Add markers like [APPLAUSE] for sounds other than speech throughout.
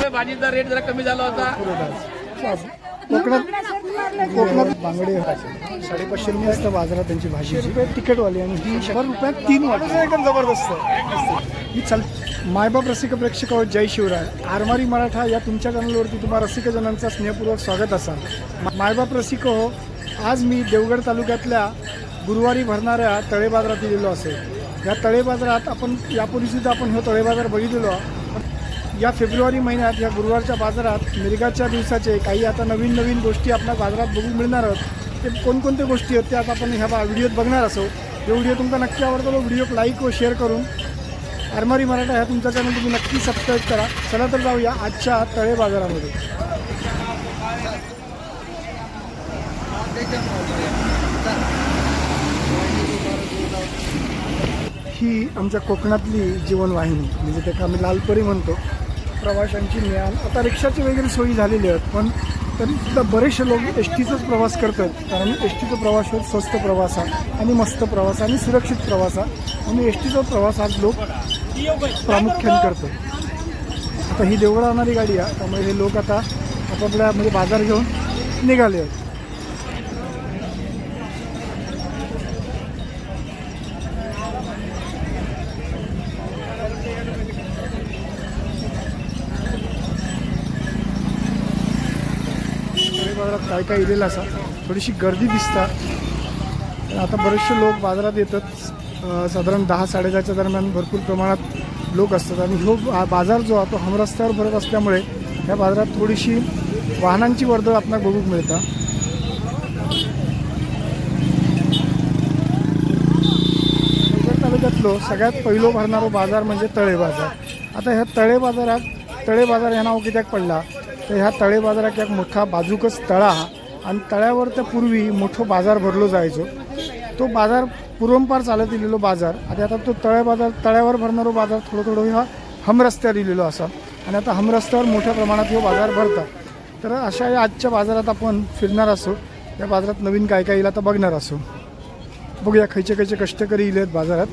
त्यामुळे भाजीचा रेट जरा कमी झाला होता. कोकणात कोकणात बांगडे साडेपाचशे रुपये असतं बाजारात त्यांची भाजीची. रुपये तिकीटवाली आणि ही शंभर रुपयात तीन वाटतं एकदम जबरदस्त. ही चल मायबाप रसिक प्रेक्षक आहोत जय शिवराय. आरमारी मराठा या तुमच्या चॅनलवरती तुम्हा रसिकजनांचा स्नेहपूर्वक स्वागत असा. मा- मायबाप रसिक हो आज मी देवगड तालुक्यातल्या गुरुवारी भरणाऱ्या तळे बाजारात गेलेलो असेल या तळे बाजारात आपण यापूर्वी सुद्धा आपण हे तळे बाजार बघितलेलो. या फेब्रुवारी महिन्यात या गुरुवारच्या बाजारात मिरगाच्या दिवसाचे काही आता नवीन नवीन गोष्टी आपल्या बाजारात बघू मिळणार आहोत. ते कोणकोणत्या गोष्टी आहेत त्या आता आपण ह्या बा- व्हिडिओत बघणार असो. जो व्हिडिओ तुमचा नक्की आवडतो तो व्हिडिओ लाईक व शेअर करून आरमारी मराठा ह्या तुमचा चॅनल तुम्ही नक्की सबस्क्राईब करा. चला तर जाऊया आजच्या तळे बाजारामध्ये. ही आमच्या कोकणातली जीवनवाहिनी म्हणजे त्याला आम्ही लालपरी म्हणतो. प्रवाशांची मिळाल. आता रिक्षाची वगैरे सोयी झालेली आहेत पण तरीसुद्धा बरेचसे लोक एस टीचाच प्रवास करतात. कारण एस टीचा प्रवास हा स्वस्त प्रवास आहे आणि मस्त प्रवास आणि सुरक्षित प्रवास आहे. आणि एस टीचा प्रवास आज लोक प्रामुख्याने करतात. आता ही देवळा आणणारी गाडी आहे त्यामुळे हे लोक आता आपापल्या म्हणजे बाजार घेऊन निघाले आहेत. बाजारात काय काय इलेलं असा. थोडीशी गर्दी दिसतात पण आता बरेचसे लोक बाजारात येतात. साधारण दहा साडेदहाच्या दरम्यान भरपूर प्रमाणात लोक असतात. आणि हो बाजार जो आहे तो हमरस्त्यावर भरत असल्यामुळे या बाजारात थोडीशी वाहनांची वर्दळ आपल्याला बघूक मिळतं. तालुक्यातलो सगळ्यात पहिलो भरणारो बाजार म्हणजे तळे बाजार. आता ह्या तळे बाजारात तळे बाजार ह्या नाव कित्याक पडला? तर ह्या तळे बाजारात एक मोठा बाजूकच तळा हा. आणि तळ्यावर त्या पूर्वी मोठं बाजार भरलो जायचो. तो बाजार पूर्वंपार चालत दिलेलो बाजार. आणि आता तो तळे बाजार तळ्यावर भरणारो बाजार थोडं थोडं ह्या हमरस्त्यावर दिलेलो असा. आणि आता हमरस्त्यावर मोठ्या प्रमाणात हे बाजार भरतात. तर अशा या आजच्या बाजारात आपण फिरणार असो. या बाजारात नवीन काय काय येईल आता बघणार असो. बघूया खयचे खयचे कष्टकरी येले आहेत बाजारात.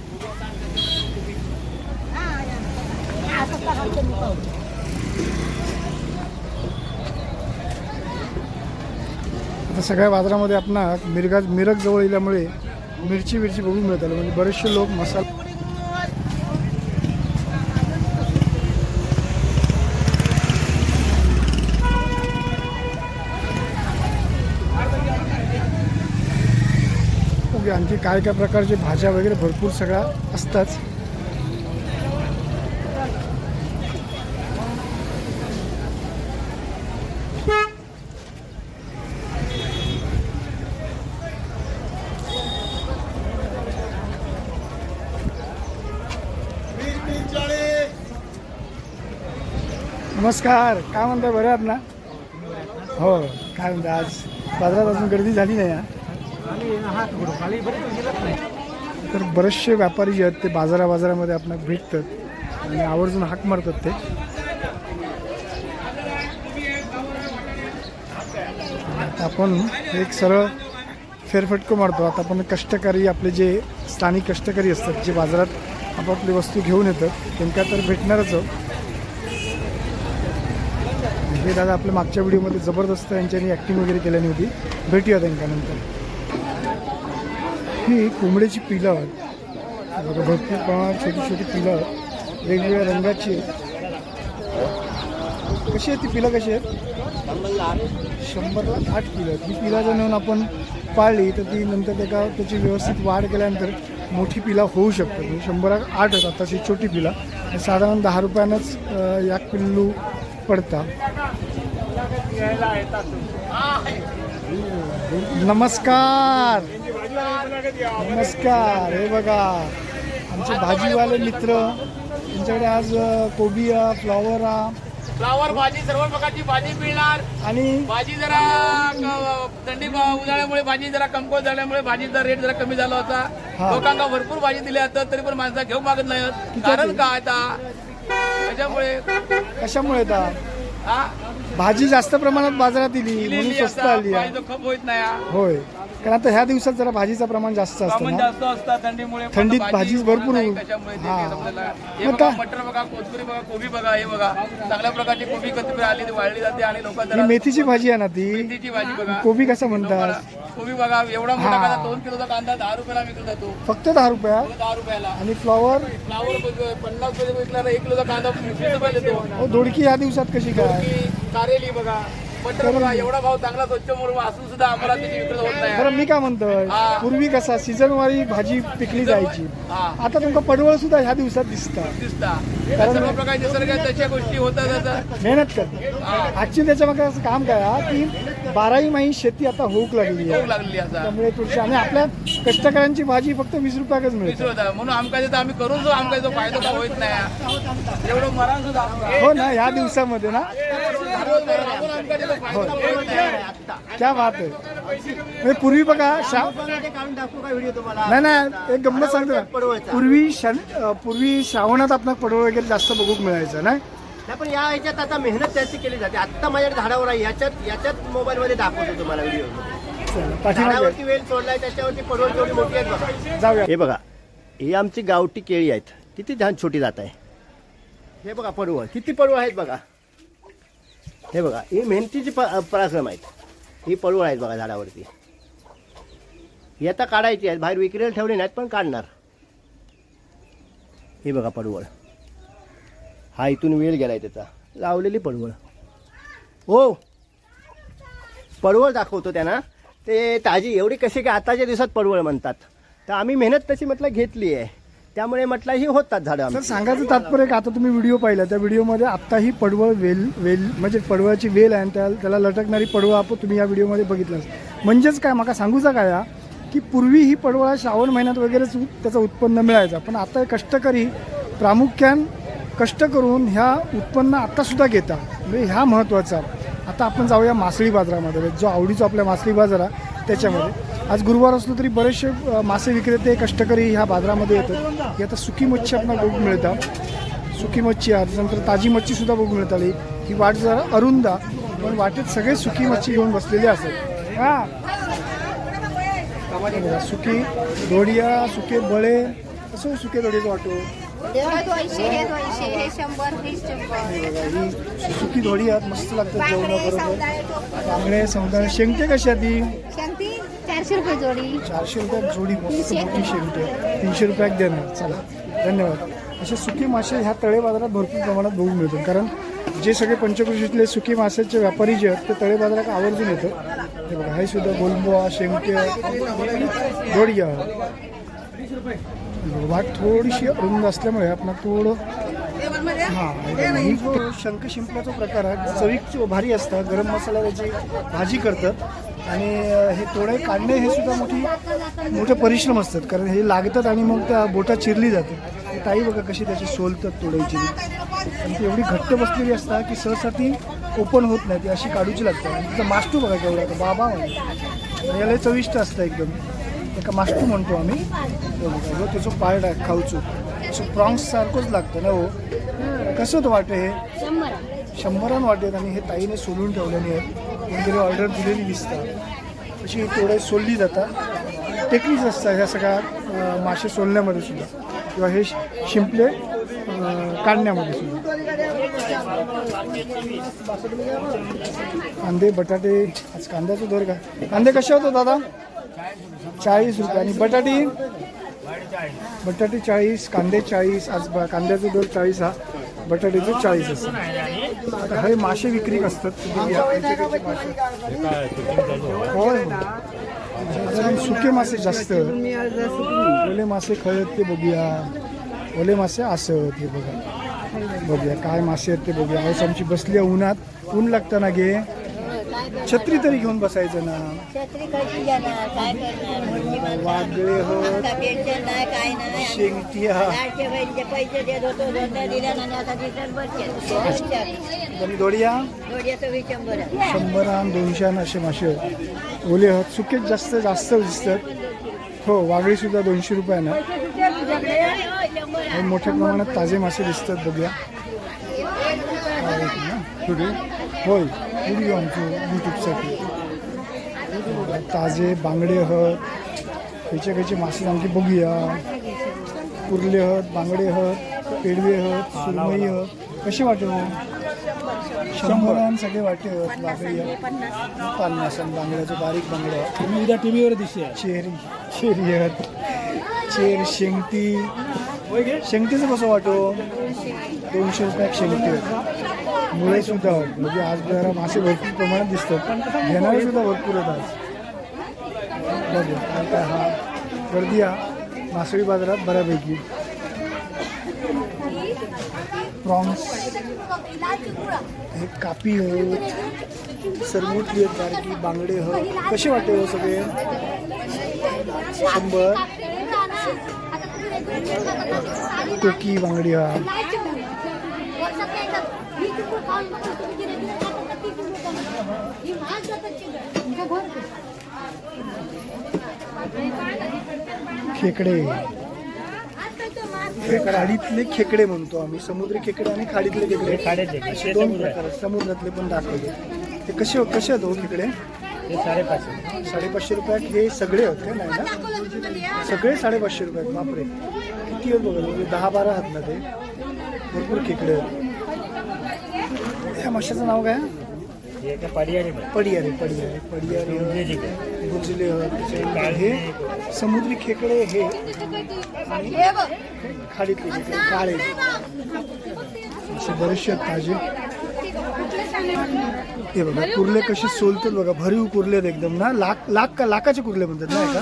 आता सगळ्या बाजारामध्ये आपण मिरगा मिरग जवळ येल्यामुळे मिरची मिरची बघून मिळत आलं म्हणजे बरेचसे लोक मसाला ओके आणखी काय काय प्रकारचे भाज्या वगैरे भरपूर सगळ्या असतात. नमस्कार. काय म्हणताय? बरे आहात ना? हो काय म्हणता आज बाजारात अजून गर्दी झाली नाही ना तर बरेचसे व्यापारी जे आहेत ते बाजारा बाजारामध्ये आपण भेटतात आणि आवर्जून हाक मारतात ते. आता आपण एक सरळ फेरफटको मारतो. आता आपण कष्टकरी आपले जे स्थानिक कष्टकरी असतात जे बाजारात आपापली वस्तू घेऊन येतात त्यांना तर भेटणारच आहोत हे दादा आपल्या मागच्या व्हिडिओमध्ये जबरदस्त यांच्यानी ॲक्टिंग वगैरे केल्याने होती. भेटूया त्यांच्यानंतर ही कोंबडीची पिलं आहेत भरपूर प्रमाणात छोटी छोटी पिलं आहेत वेगवेगळ्या रंगाची कशी आहेत ती पिलं कशी आहेत? शंभरला आठ पिलं. आहेत ही पिला जर नेऊन आपण पाळली तर ती नंतर त्याचा त्याची व्यवस्थित वाढ केल्यानंतर मोठी पिला होऊ शकते म्हणजे शंभरात आठ आहेत. आताची छोटी पिला. साधारण दहा रुपयानंच याक एक पिल्लू पडता नमस्कार. नमस्कार. हे बघा आमचे भाजीवाले मित्र त्यांच्याकडे आज कोबी आ फ्लॉवर आ फ्लावर भाजी सर्व प्रकारची भाजी मिळणार. आणि भाजी जरा थंडी उन्हाळ्यामुळे भाजी जरा कमकुवत झाल्यामुळे भाजीचा रेट जरा कमी झाला. होता. लोकांना भरपूर भाजी दिली जातात तरी पण माणसं घेऊ मागत नाहीत. कारण काय आता? त्याच्यामुळे कशामुळे येतात भाजी जास्त प्रमाणात बाजारात दिली म्हणून स्वस्त आली खप होत नाही. होय कारण आता ह्या दिवसात जरा भाजीचं प्रमाण जास्त असतं ना? जास्त असतात थंडीमुळे थंडीत भाजी भाजी भरपूर नाही, होईल. कशामुळे ते हा. आपल्याला हे मग बघा का- मटर बघा कोथिंबीर बघा कोबी बघा हे बघा. चांगल्या प्रकारची कोबी कोथिंबीर आली ती वाळली जाते आणि लोक ही जरा मेथीची भाजी आहे ना ती? मेथीची भाजी बघा. कोबी कसं लोकांना- म्हणतात कोबी बघा एवढा मोठा हा. कांदा दोन किलोचा कांदा दहा रुपयाला विकला जातो. फक्त दहा रुपया? दहा रुपयाला. आणि फ्लॉवर? फ्लावर बघ, पन्नास रुपये विकला एक किलोचा कांदा वीस रुपये देतो. दोडकी ह्या दिवसात कशी काय? की कारेली बघा. एवढा भाव चांगला स्वच्छ म्हणून असून सुद्धा आम्हाला त्याची विक्री होत नाही. बरं मी काय म्हणतोय. पूर्वी कसा सीझन वारी भाजी पिकली जायची. आता तुमका पडवळ सुद्धा ह्या दिवसात दिसतात दिसता. या सर्व प्रकारचे निसर्गात तशा गोष्टी होतात आता. मेहनत करतात. ऍक्च्युली त्याच्यामागे असं काम काय हा, की बाराही महिने शेती आता होऊक लागली आहे. लागली आता. त्यामुळे थोडीशी आणि आपल्या कष्टकऱ्यांची भाजी फक्त वीस रुपयाकच मिळते. म्हणून आमका आम्ही करून सुद्धा आमका जो फायदा काय होत नाही. एवढं मरण सुद्धा आमका. हो ना ह्या दिवसामध्ये ना क्या बात आहे म्हणजे पूर्वी बघा शा काढून दाखवू का व्हिडिओ तुम्हाला नाही नाही एक गंमत सांगतो ना. पूर्वी पूर्वी श्रावणात आपण पडवळ वगैरे जास्त बघूक मिळायचं नाही? नाही पण या ह्याच्यात आता मेहनत त्याची केली जाते. आता माझ्याकडे झाडावर आहे याच्यात याच्यात मोबाईल मध्ये दाखवतो तुम्हाला व्हिडिओ झाडावरती वेल सोडलाय त्याच्यावरती पडवळ जेवढी मोठी आहेत बघा. जाऊया. हे बघा ही आमची गावठी केळी आहेत. किती छान छोटी जात आहे. हे बघा पडवळ. किती पडवळ आहेत बघा. हे बघा ही मेहनतीची प पराक्रम आहेत. ही पडवळ आहेत बघा झाडावरती. ही आता काढायची आहेत बाहेर विक्रीला ठेवली नाहीत पण काढणार. ही बघा पडवळ हा इथून वेळ गेलाय त्याचा. लावलेली पडवळ हो. पडवळ दाखवतो त्यांना. ते ताजी एवढी कशी काय आताच्या दिवसात पडवळ म्हणतात. तर आम्ही मेहनत तशी म्हटलं घेतली आहे त्यामुळे म्हटलं ही होतात झाडं आमची. सांगायचं तात्पर्य का? आता तुम्ही व्हिडिओ पाहिला त्या व्हिडिओमध्ये आत्ताही पडवळ वेल वेल म्हणजे पडवळाची वेल आहे आणि त्या त्याला लटकणारी पडवळ आपण तुम्ही या व्हिडिओमध्ये बघितलं म्हणजेच काय माका सांगूचा काय हा, की पूर्वी ही पडवळ श्रावण महिन्यात वगैरेच उ- त्याचं उत्पन्न मिळायचं. पण आता हे कष्टकरी प्रामुख्यान कष्ट करून ह्या उत्पन्न आत्तासुद्धा घेतात. म्हणजे ह्या महत्त्वाचा. आता आपण जाऊया मासळी बाजारामध्ये जो आवडीचा आपल्या मासळी बाजार आहे त्याच्यामध्ये. आज गुरुवार असलो तरी बरेचसे मासे विक्रेते कष्टकरी ह्या बाजारामध्ये येतात. ही आता सुकी मच्छी आपल्याला बघू मिळतात. सुकी मच्छी आहे. त्याच्यानंतर ताजी मच्छीसुद्धा बघून मिळत आली ही वाट जरा अरुंदा पण वाटेत सगळे सुकी मच्छी घेऊन बसलेले असतात हा. सुकी दोडिया सुके बळे असं सुके दोडीचं वाटो हे दोनशे हे दोनशे हे शंभर हे शंभर. हे बघा ही सुकी दोडी आहेत मस्त लागतात बांगडे जेवणाबरोबर सौदाळे टोप. बांगडे शेंगटे कशी ती? शांती चारशे रुपये जोडी. चारशे रुपयात जोडी मस्त मोठी शेंगटे तीनशे रुपयात देणार. चला धन्यवाद. असे सुकी मासे ह्या तळे बाजारात भरपूर प्रमाणात बघून मिळतात. कारण जे सगळे पंचकृषीतले सुकी माशाचे व्यापारी जे आहेत ते तळे बाजारात आवर्जून येतात. हे बघा हे सुद्धा गोलंबोआ शेंगटे दोडिया वाट थोडीशी रुंद असल्यामुळे आपण थोडं हां ही शंख शिंपल्याचा प्रकार आहे चवीक भारी असतात गरम मसाला त्याची भाजी करतात आणि हे तोडे काढणे हे सुद्धा मोठी मोठे परिश्रम असतात कारण हे लागतात आणि मग त्या बोटा चिरली जाते. ताई बघा कशी त्याची सोलतात तोडायची. आणि ती एवढी घट्ट बसलेली असतात की सहसा ती ओपन होत नाही ती अशी काढूची लागते. आणि तिचा मास्टू बघा केवढा बाबा म्हणजे याला चविष्ट असतं एकदम. एका मास्टू म्हणतो आम्ही. बघा, त्याचं पार्ट आहे खाऊचो. असं प्रॉन्स सारखंच लागतं ना हो. कसं तो वाटे हे? शंभर. शंभरान वाटेत आणि हे ताईने सोलून ठेवलेली आहेत कोणतरी ऑर्डर दिलेली दिसतात. अशी ही तोडे सोलली जातात. टेक्निक्स असतात ह्या सगळ्या मासे सोलण्यामध्ये सुद्धा. किंवा हे शिंपले काढण्यामध्ये सुद्धा. कांदे बटाटे आज कांद्याचा दर काय? कांदे कसे होतो दादा? चाळीस रुपये. आणि बटाटी? बटाटे चाळीस कांदे चाळीस आज कांद्याचा दर चाळीस हा बटाट्याचे चाळीस असतात आता हे मासे विक्री असतात. होय. सुके मासे जास्त. ओले मासे खळत ते बघूया. ओले मासे असत हे बघा. बघूया काय मासे आहेत ते बघूया. आमची बसली उन्हात. ऊन लागतं ना घे. छत्री तरी घेऊन बसायचं ना? छत्री कशी जाणार काय करणार? वादळे हो आता पेन्शन नाही काय नाही. शेंगटिया लाडके बहिणीचे पैसे देत होतो दोनदा दिल्या आणि आता रिटर्न बसचे आणि दोडिया? जोड्याचं वीस शंभर आहे. शंभरान दोनशेन असे मासे. ओले आहेत सुकेच जास्त जास्त दिसतात. हो वागळी सुद्धा दोनशे रुपयानं आणि मोठ्या प्रमाणात ताजे मासे दिसतात बघूया. होय. व्हिडिओ आमचं यूट्यूबसाठी ताजे बांगडे आहात खयचे खयचे मासे आमची बघूया. कुर्ले आहात बांगडे आहात पेडवे आहात सुरमई आहात कसे वाटे शंभरान सगळे वाटे आहात बांगडी पन्नास आणि बांगड्याचं बारीक बांगड्या तुम्ही उद्या टी व्हीवर दिसते. चेरी चेरी आहेत चेर शेंगटी शेंगटीचं कसं वाटो? दोनशे रुपयात शेंगटी आहेत मुळे सुद्धा म्हणजे आज जरा मासे भरपूर प्रमाणात दिसतात. घेणारे सुद्धा भरपूर आहेत आज. बघूया आता हा गर्दी हा मासळी बाजारात बऱ्यापैकी. प्रॉन्स. हे कापी हो सरमुटली आहेत बारकी बांगडे हो. कसे वाटते हो सगळे? शंभर. टोकी बांगडी हा. खेकडे. खाडीतले खेकडे म्हणतो आम्ही. समुद्री खेकडे आणि खाडीतले खेकडे. असे दोन प्रकार. समुद्रातले पण दाखवले. ते कसे कसे आहेत हो खेकडे? साडेपाचशे. साडेपाचशे रुपयात हे सगळे आहेत का नाही ना? सगळे साडेपाचशे रुपयात. बापरे. किती आहेत बघा दहा बारा आहेत ना ते? भरपूर खेकडे आहेत. ह्या माशाचं नाव काय? पडियारे पडियारे पडियारे. गुजले हे समुद्री खेकडे हे खाडीतले खेकडे काळे. असे बरेचसे आहेत ताजे. हे बघा कुर्ले कसे सोलतात बघा. भरीव कुर्ले आहेत एकदम ना? लाख लाख का लाखाचे कुर्ले म्हणतात नाही का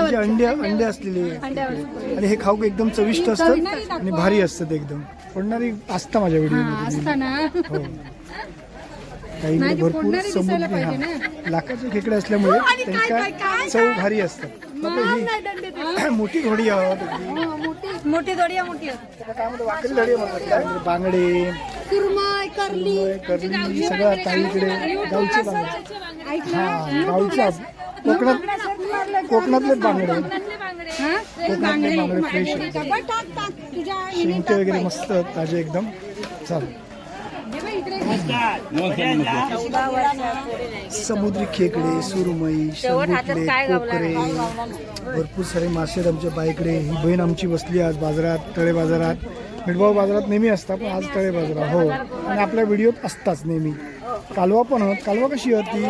म्हणजे अंडे अंडे असलेले. आणि हे खाऊ एकदम चविष्ट असतात आणि भारी असतात एकदम. पडणारी असतं माझ्या व्हिडिओ हो. काही भरपूर समुद्री हा लाखाचे खेकडे असल्यामुळे त्यांच्या चव भारी असतात ही [CLEARS THROAT] मोठी घोडी आहोत. मोठी दोडिया मोठी. त्याला काय म्हणतात वाकडी घोडी म्हणतात. काय म्हणतात? बांगडे करली. सगळं आता इकडे गावचे बांगडे. हा गावच्या कोकणात कोकणातले बांगडे. कोकणातले बांगडे फ्रेश शिंगटे वगैरे मस्त ताजे एकदम. चालेल. समुद्री खेकडे सुरमई शंभुटले कोकरे भरपूर सारे मासे आहेत आमच्या बाईकडे. ही बहीण आमची बसली आज बाजारात तळे बाजारात. मिठभाऊ बाजारात नेहमी असतात पण आज तळे बाजारात हो. आणि आपल्या व्हिडिओत असताच नेहमी. कालवा पण होत कालवा कशी होती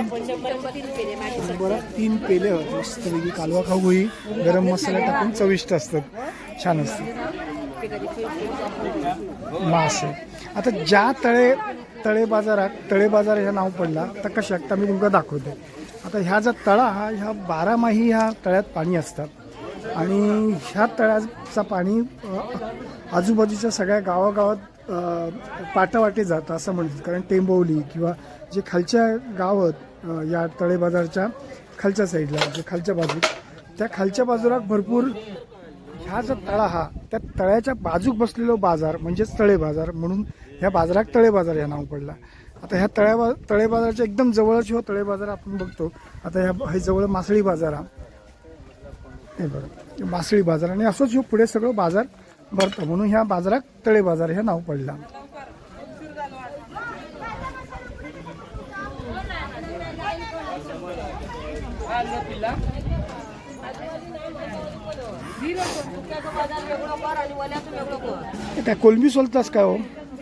बरं तीन पेले होत मस्तपैकी कालवा खाऊ गरम मसाला टाकून चविष्ट असतात. छान असतात. मासे. आता ज्या तळे तळे बाजारात तळे बाजार ह्या नाव पडला तर कशा आता मी तुमका दाखवते. आता ह्या जो तळा हा ह्या बारामाही ह्या तळ्यात पाणी असतात. आणि ह्या तळ्याचा पाणी आजूबाजूच्या सगळ्या गावागावात पाटावाटे जातं असं म्हणतात. कारण टेंबवली किंवा जे खालच्या गावात या तळे बाजारच्या खालच्या साईडला म्हणजे खालच्या बाजू त्या खालच्या बाजूला भरपूर ह्या जो तळा हा त्या तळ्याच्या बाजूक बसलेलो बाजार म्हणजेच तळे बाजार म्हणून ह्या बाजारात तळे बाजार या नाव पडला. आता ह्या तळ्या बा तळे बाजाराच्या एकदम जवळच हो तळे बाजार आपण बघतो. आता ह्या हे जवळ मासळी बाजार हा. हे बघा मासळी बाजार आणि असंच ह्यो पुढे सगळं बाजार भरतं म्हणून ह्या बाजारात तळे बाजार हे नाव पडला. त्या कोलंबी सोलतास काय हो?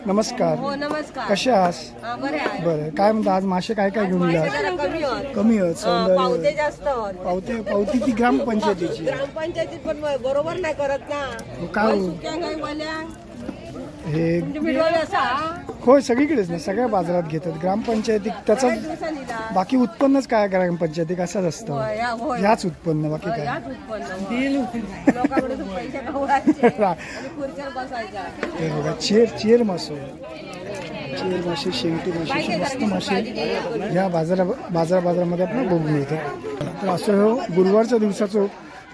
नमस्कार. हो नमस्कार. कसे आहास? हा, बरे काय म्हणता आज मासे काय काय घेऊन जरा कमी होत कमी आहेत हा, पावते जास्त पावते पावती ती ग्रामपंचायतीची. ग्रामपंचायतीत पण बरोबर नाही करत ना. काय हो? होय सगळीकडेच नाही सगळ्या बाजारात घेतात. ग्रामपंचायतीत त्याचा. बाकी उत्पन्नच काय ग्रामपंचायतीत असंच असतं? होय, होय. ह्याच उत्पन्न बाकी काय? [LAUGHS] बघा चेर चेर मासो. चेर मासे शेंगटी मासे मस्त मासे. या बाजारा बाजार बाजारामध्ये आपण बघून मिळतात तर असं हो गुरुवारच्या दिवसाचं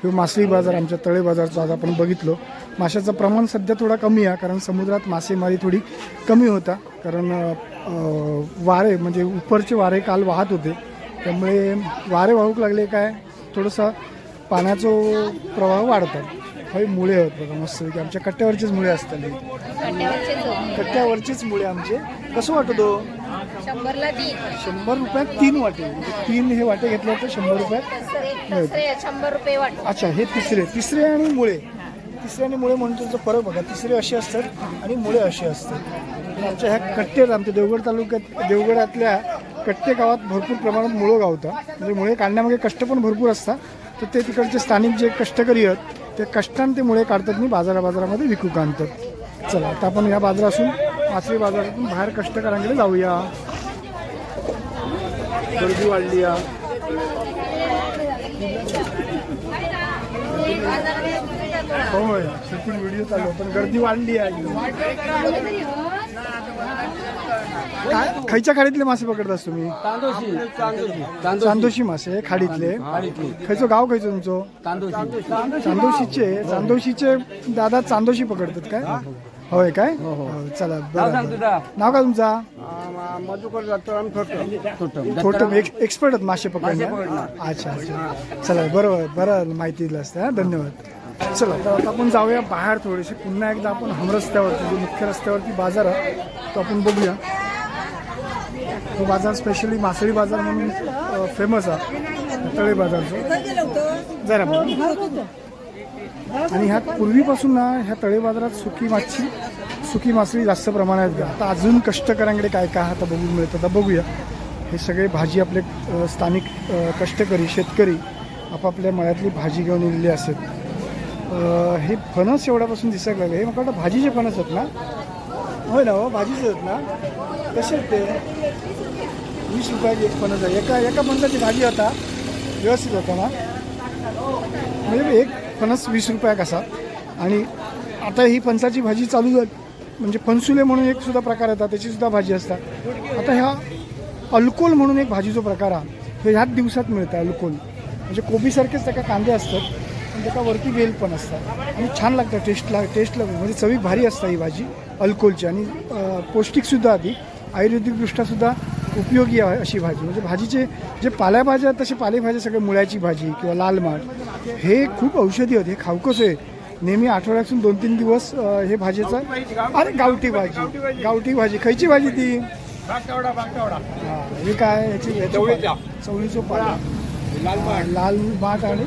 हे मासळी बाजार आमच्या तळे बाजारचा आज आपण बघितलो. माशाचं प्रमाण सध्या थोडा कमी आहे कारण समुद्रात मासेमारी थोडी कमी होता. कारण वारे म्हणजे उपरचे वारे काल वाहत होते. त्यामुळे वारे वाहूक लागले काय? थोडंसं पाण्याचा प्रवाह वाढतात. हे मुळे आहेत बघा मस्त की आमच्या कट्ट्यावरचेच मुळे असतात. हे. कट्ट्यावरचेच मुळे आमचे. कसं वाटतो शंभरला तीन. शंभर रुपयात तीन वाटे. म्हणजे तीन हे वाटे घेतले तर शंभर रुपयात. तिसरे तिसरे शंभर रुपये अच्छा हे तिसरे. तिसरे आणि मुळे. तिसरे आणि मुळे म्हणून तुमचा फरक बघा. तिसरे असे असतात आणि मुळे असे असतात. आमच्या ह्या कट्टे आमच्या देवगड तालुक्यात देवगडातल्या कट्टे गावात भरपूर प्रमाणात मुळं गावतात म्हणजे मुळे काढण्यामागे कष्ट पण भरपूर असतात. तर ते तिकडचे स्थानिक जे कष्टकरी आहेत ते कष्टाने ते मुळे काढतात आणि बाजारा बाजारामध्ये विकूक आणतात. चला आता आपण या बाजारातून मासळी बाजारातून बाहेर कष्टकऱ्यांकडे जाऊया. गर्दी वाढली या होय शूटिंग व्हिडिओ चालू पण गर्दी वाढली आहे काय? खायच्या खाडीतले मासे पकडतास तुम्ही? चांदोशी मासे खाडीतले. खयचो गाव खयचो तुमचो? चांदोशीचे चांदोशीचे दादा चांदोशी पकडतात काय? होय काय? हो, चला बरं, बरं. नाव का तुमचा? मधुकर जातो छोटं एक्सपर्ट आहेत मासे पकडण्यात अच्छा अच्छा. चला बरोबर बरं माहिती दिलं असतं हा, धन्यवाद. चला तर आता आपण जाऊया बाहेर थोडेसे. पुन्हा एकदा आपण हम रस्त्यावरती जो मुख्य रस्त्यावरती बाजार आहे तो आपण बघूया. तो बाजार स्पेशली मासळी बाजार म्हणून फेमस आहे तळे बाजारचं. जरा बघा. आणि ह्यात पूर्वीपासून ना ह्या तळे बाजारात सुकी माछी सुकी मासळी जास्त प्रमाणात घ्या आता अजून कष्टकऱ्यांकडे काय काय आता बघून मिळतं आता बघूया. हे सगळे भाजी आपले स्थानिक कष्टकरी शेतकरी आपापल्या मळ्यातली भाजी घेऊन येलेली असत हे फणस एवढ्यापासून दिसायला लागले हे मला वाटतं भाजीचे फणस आहेत ना? होय ना हो भाजीचे आहेत ना? कसे आहेत ते? वीस रुपयाची एक फणस आहे. एका एका फणसाची भाजी आता व्यवस्थित होता ना? म्हणजे एक फणस वीस रुपया कसा आणि आता ही फणसाची भाजी चालू झाली. म्हणजे फणसुले म्हणून एक सुद्धा प्रकार येतात त्याची सुद्धा भाजी असतात. आता ह्या अल्कोल म्हणून एक भाजीचा प्रकार हा हे ह्याच दिवसात मिळतं अल्कोल. म्हणजे कोबीसारखेच त्याका कांदे असतात आणि त्याका वरती वेल पण असतात. आणि छान लागतं टेस्टला टेस्टला म्हणजे चवी भारी असतं ही भाजी अल्कोलची. आणि पौष्टिकसुद्धा आधी. आयुर्वेदिकदृष्ट्यासुद्धा उपयोगी आहे अशी भाजी. म्हणजे भाजीचे जे पालेभाज्या आहेत तसे पालेभाज्या सगळे मुळ्याची भाजी किंवा लाल माठ हे खूप औषधी आहेत हे खाऊकच आहे. नेहमी आठवड्यातून दोन तीन दिवस हे भाजीचा अरे गावठी भाजी. गावठी भाजी. खायची भाजी ती? हा, हे काय याची याची चवळीचं. पाणी लाल माठ आणि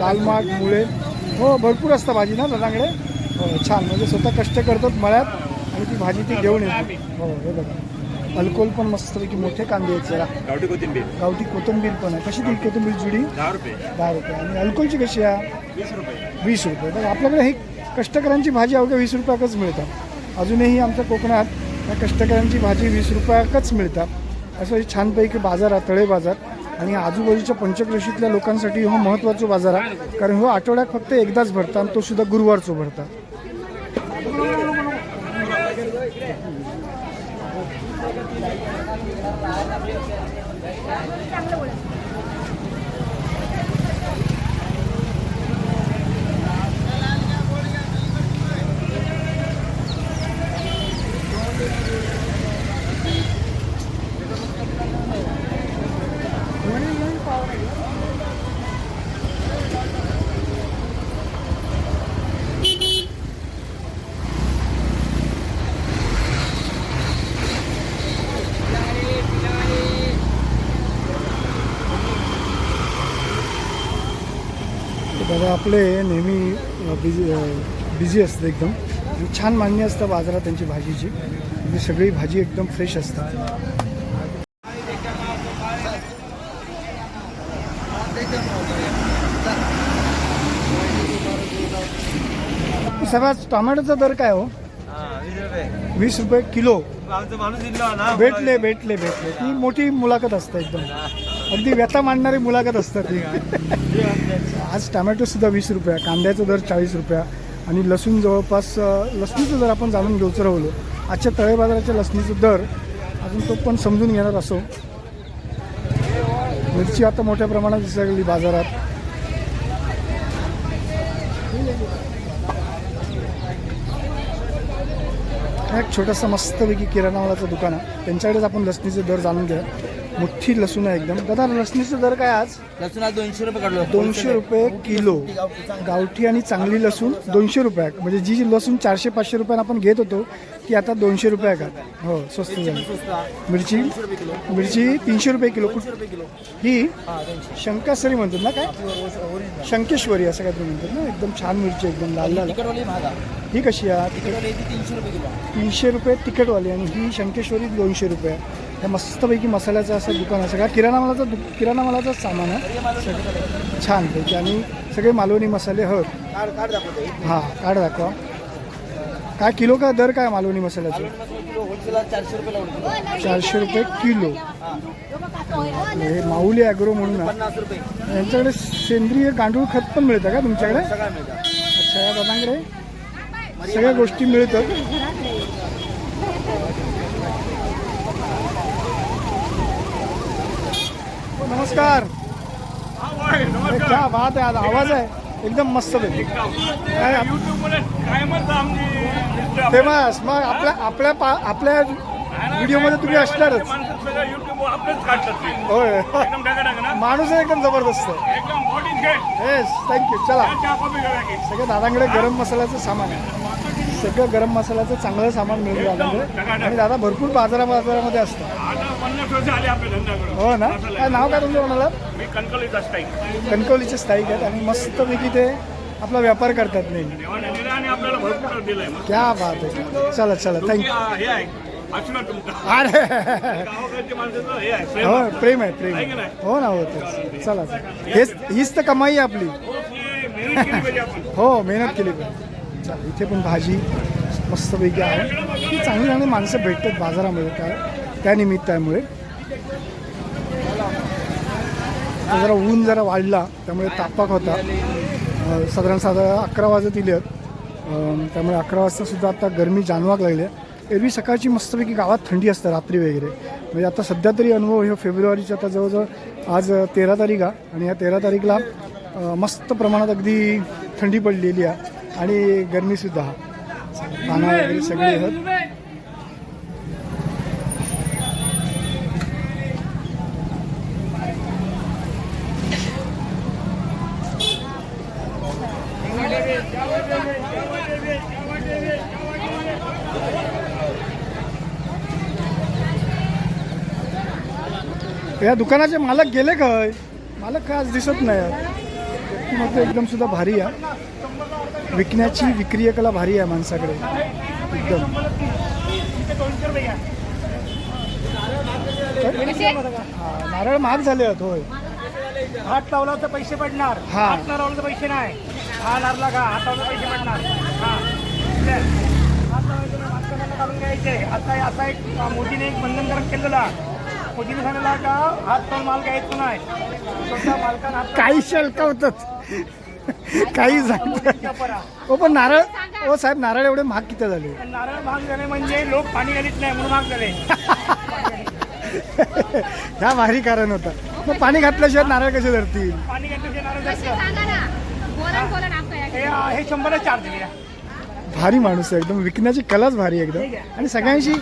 लाल माठ मुळे. हो भरपूर असतं भाजी ना दादाकडे? हो छान. म्हणजे स्वतः कष्ट करतात मळ्यात आणि ती भाजी ती घेऊन येते हो हे बघा. अल्कोहोल पण मस्तपैकी मोठे कांदे आहेत जरा. गावठी कोथिंबीर. गावठी कोथिंबीर पण आहे. कशी ती कोथिंबीर जुडी? दहा रुपये. दहा रुपये. आणि अल्कोहोलची कशी आहे? वीस रुपये. वीस रुपये. तर आपल्याकडे ही कष्टकऱ्यांची भाजी अवघ्या वीस रुपयाकच मिळतात. अजूनही आमच्या कोकणात या कष्टकऱ्यांची भाजी वीस रुपयाकच मिळतात. असं हे छानपैकी बाजार आहे तळे बाजार. आणि आजूबाजूच्या पंचक्रोशीतल्या लोकांसाठी हा महत्त्वाचा बाजार आहे. कारण हो आठवड्यात फक्त एकदाच भरतात आणि तो सुद्धा गुरुवारचो भरतात. आपले नेहमी बिझी बिझी असतं एकदम. छान मान्य असतं बाजारात त्यांची भाजीची. म्हणजे सगळी भाजी एकदम फ्रेश असतात. सगळ्यात टोमॅटोचा दर काय हो? वीस रुपये. किलो. भेटले भेटले भेटले. ती मोठी मुलाखत असते एकदम. अगदी व्यथा मांडणारी मुलाखत असतात ती. [LAUGHS] [LAUGHS] आज टॅमॅटोसुद्धा वीस रुपया कांद्याचा दर चाळीस रुपया आणि लसूण जवळपास लसणीचं जर आपण जाणून घेऊचं राहिलो आजच्या तळे बाजाराच्या लसणीचं दर अजून तो पण समजून घेणार असो. मिरची आता मोठ्या प्रमाणात दिसायला गेली बाजारात. एक छोटंसं मस्तपैकी किराणामालाचं दुकान आहे. त्यांच्याकडेच आपण लसणीचे दर जाणून घ्या मोठी लसूण आहे एकदम. दादा लसणीचा दर काय आज? लसूण आज दोनशे रुपये काढलो दोनशे रुपये किलो. गावठी आणि चांगली लसूण दोनशे रुपये. म्हणजे जी जी लसूण चारशे पाचशे रुपयानं आपण घेत होतो ती आता दोनशे रुपये का? हो स्वस्त झाली. मिरची मिरची? तीनशे रुपये किलो. कुठ ही शंकासरी म्हणतात ना काय? शंकेश्वरी असं काय तुम्ही म्हणतात ना? एकदम छान मिरची एकदम लाल लाल. ही कशी आहे? तीनशे रुपये किलो तीनशे रुपये तिकीटवाली आणि ही शंकेश्वरी दोनशे रुपये. ह्या मस्तपैकी मसाल्याचं असं दुकान आहे सगळा. किराणा मालाचा दु किराणा मालाचाच सामान आहे. सगळं छानपैकी आणि सगळे मालवणी मसाले कार्ड दाखवतो हां कार्ड दाखवा. काय किलो का दर काय मालवणी मसाल्याचं? चारशे रुपये किलो. हे माऊली ॲग्रो म्हणून यांच्याकडे सेंद्रिय गांडूळ खत पण मिळतं का तुमच्याकडे? अच्छा या दादांकडे सगळ्या गोष्टी मिळतात. नमस्कार. अरे क्या बात आहे आज आवाज आहे एकदम मस्त फेमस. मग आपल्या आपल्या पा आपल्या व्हिडिओमध्ये तुम्ही असणारच. होय. माणूस आहे एकदम जबरदस्त. येस थँक्यू चला. सगळं दादांकडे गरम मसाल्याचं सामान आहे. सगळं गरम मसाल्याचं चांगलं सामान मिळेल दादांकडे. आणि दादा भरपूर बाजारा बाजारामध्ये असतं हो ना? काय नाव काय तुमचं म्हणाला कणकवलीचे स्थायिक. आहेत आणि मस्तपैकी ते आपला व्यापार करतात नेहमी. क्या बात आहे. चला चला. थँक्यू अरे. हो प्रेम आहे प्रेम आहे हो ना हो तेच. चला हेच हीच तर कमाई आहे आपली. हो मेहनत केली पाहिजे. चला इथे पण भाजी मस्तपैकी आहे. ही चांगली चांगली माणसं भेटतात बाजारामध्ये काय? त्या निमित्तामुळे जरा ऊन जरा वाढला त्यामुळे तापक होता. साधारण साधारण अकरा वाजत दिले त्यामुळे अकरा वाजतासुद्धा आता गरमी जाणवाक लागली आहे. एरवी सकाळची मस्तपैकी गावात थंडी असते रात्री वगैरे. म्हणजे आता सध्या तरी अनुभव हे फेब्रुवारीचा आता जवळजवळ आज तेरा तारीख आहे. आणि या तेरा तारीखला मस्त प्रमाणात अगदी थंडी पडलेली आहे. आणि गरमीसुद्धा पाना वगैरे सगळे आहेत. या दुकानाचे मालक गेले काय मालक काय आज दिसत नाही? व्यक्तिमत्व एकदम सुद्धा भारी आहे. विकण्याची विक्रिय कला भारी आहे माणसाकडे. एकदम. हा, नारळ महाग झाले आहेत होय. हात लावला तर पैसे पडणार. हा. हात न लावला तर पैसे नाही. हा नारला का हात लावला पैसे पडणार. हा? हात लावायचे घ्यायचे. आता असा एक मोदीने एक बंधनकारक केलेला मोदीने सांगितला का? हात लावून माल घ्यायचं नाही. स्वतः मालकानं हात काही शल्कावतात काही सांगतात हो पण नारळ हो साहेब नारळ एवढे महाग किती झाले? पण नारळ भाग झाले म्हणजे लोक पाणी घालीत नाही म्हणून भाग झाले. [LAUGHS] ह्या भारी कारण होता. मग पाणी घातल्याशिवाय नारळ कसे धरतील? पाणी घातल्याचे नारळ जास्त हे हे चार दिले. भारी माणूस आहे एकदम विकण्याची कलाच भारी आहे एकदम. आणि सगळ्यांशी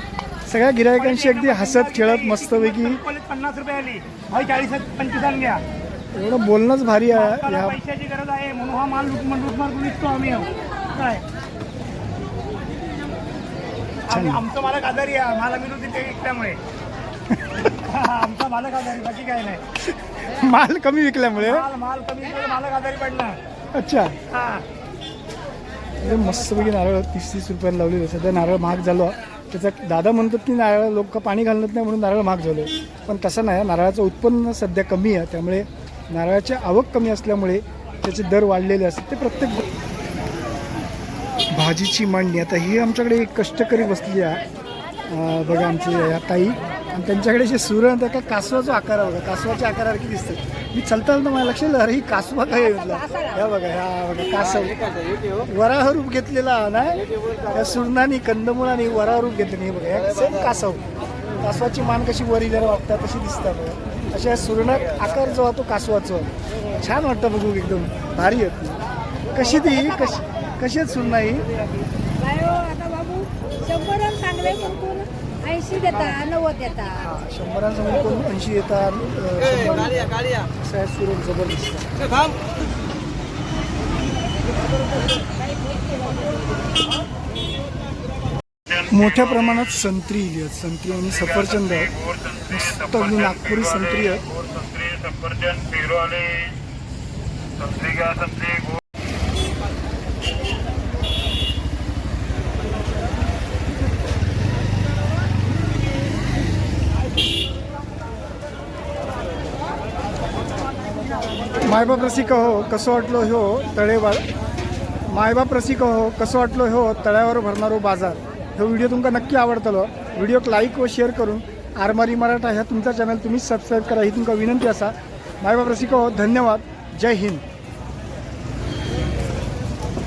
सगळ्या गिरायकांशी अगदी हसत खेळत मस्तपैकी. पन्नास रुपये आली. चाळीस पंचवीस घ्या. एवढं बोलणंच भारी आहे या पैशाची गरज आहे. म्हणून हा माल लुटमार लुटमार विकतो आम्ही. काय? आमचं मालक आजारी आहे. माल आम्ही तिथे विकल्यामुळे. आमचा मालक आजारी बाकी काय नाही. माल कमी विकल्यामुळे? माल माल कमी मालक आजारी पडणार अच्छा. हा. मस्तपैकी नारळ तीस तीस रुपयाला लावलेले. सध्या नारळ महाग झालो. त्याचा दादा म्हणतात की नारळ लोक पाणी घालत नाही म्हणून नारळ महाग झालो. पण तसं नाही नारळाचं उत्पन्न सध्या कमी आहे. त्यामुळे नारळाची आवक कमी असल्यामुळे त्याचे दर वाढलेले असतात. ते प्रत्येक भाजीची मांडणी. आता ही आमच्याकडे एक कष्टकरी बसली आहे. बघा आमची या ताई. आणि त्यांच्याकडे जे सुरण त्या का कासवाचा आकार बघा. कासवाच्या आकारासारखी दिसतं मी चालता चालता मला लक्ष आलं, अरे ही कासवा काय आहे म्हटलं. ह्या बघा ह्या बघा कासव. वराह रूप घेतलेला ना? या सुरणानी कंदमुळानी वराह रूप घेतले हे बघा ह्या सेम कासव. कासवाची मान कशी वरी जरा वागतात तशी दिसतात बघा. अशा सुरणात आकार जो तो कासवाचा. छान वाटतं बघू एकदम. भारी आहेत कशी ती? कशी कशी आहेत सुरणा ही ऐंशी देता नव्वद देता. शंभरांसमोर कोण ऐंशी आहे सुरेख जबरदस्त मोठ्या प्रमाणात संत्री इली आहेत. संत्री आणि सफरचंद आहेत. मस्त अगदी नागपुरी संत्री आहेत. संत्री सफरचंद पेरू आले संत्री घ्या संत्री मायबाप रसिक हो कसं वाटलो हो तळेवर? मायबाप रसिक हो कसं वाटलो हो तळ्यावर भरणारो बाजार? हो व्हिडिओ तुमका नक्की आवडतलो. व्हिडिओक लाईक व शेअर करून आरमारी मराठा ह्या तुमचा चॅनल तुम्ही सबस्क्राईब करा ही तुमका विनंती असा. मायबाप रसिक हो धन्यवाद. जय हिंद.